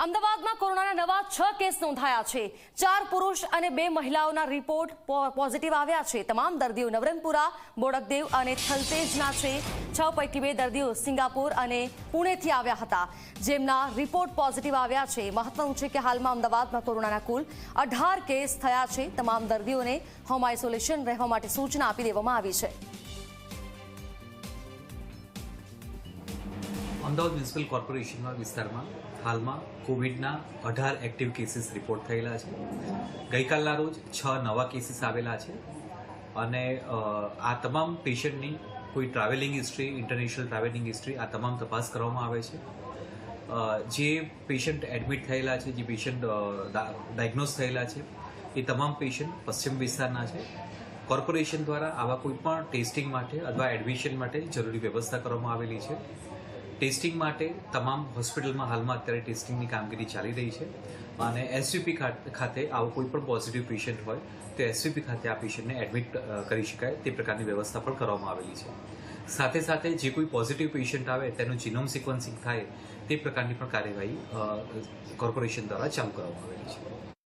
અમદાવાદમાં કોરોનાના નવા છ કેસ નોંધાયા છે. ચાર પુરુષ અને બે મહિલાઓના રિપોર્ટ પોઝિટિવ આવ્યા છે. તમામ દર્દીઓ નવરંગપુરા, બોડકદેવ અને થલતેજના છે. છ પૈકી બે દર્દીઓ સિંગાપુર અને પુણેથી આવ્યા હતા. જેમના રિપોર્ટ પોઝિટિવ આવ્યા છે. મહત્વનું છે કે હાલમાં અમદાવાદમાં કોરોનાના કુલ અઢાર કેસ થયા છે. તમામ દર્દીઓને હોમ આઇસોલેશન રહેવા માટે સૂચના આપી દેવામાં આવી છે. અમદાવાદ મ્યુનિસિપલ કોર્પોરેશનના વિસ્તારમાં હાલમાં કોવિડના અઢાર એક્ટિવ કેસીસ રિપોર્ટ થયેલા છે. ગઈકાલના રોજ છ નવા કેસીસ આવેલા છે અને આ તમામ પેશન્ટની કોઈ travelling history, international travelling history આ તમામ તપાસ કરવામાં આવે છે. જે પેશન્ટ એડમિટ થયેલા છે, જે પેશન્ટ ડાયગ્નોઝ થયેલા છે, એ તમામ પેશન્ટ પશ્ચિમ વિસ્તારના છે. કોર્પોરેશન દ્વારા આવા કોઈ પણ ટેસ્ટિંગ માટે અથવા એડમિશન માટે જરૂરી વ્યવસ્થા કરવામાં આવેલી છે. ટેસ્ટિંગ માટે તમામ હોસ્પિટલમાં હાલમાં અત્યારે ટેસ્ટિંગની કામગીરી ચાલી રહી છે. અને એસયુપી ખાતે આવો કોઈ પણ પોઝિટિવ પેશન્ટ હોય, તો એસયુપી ખાતે આ પેશન્ટને એડમિટ કરી શકાય. તે પ્રકારની વ્યવસ્થા પણ કરવામાં આવેલી છે. સાથે સાથે જે કોઈ પોઝિટિવ પેશન્ટ આવે, તેનું જીનોમ સિક્વન્સિંગ થાય, તે પ્રકારની પણ કાર્યવાહી કોર્પોરેશન દ્વારા ચાલુ કરવામાં આવેલી છે.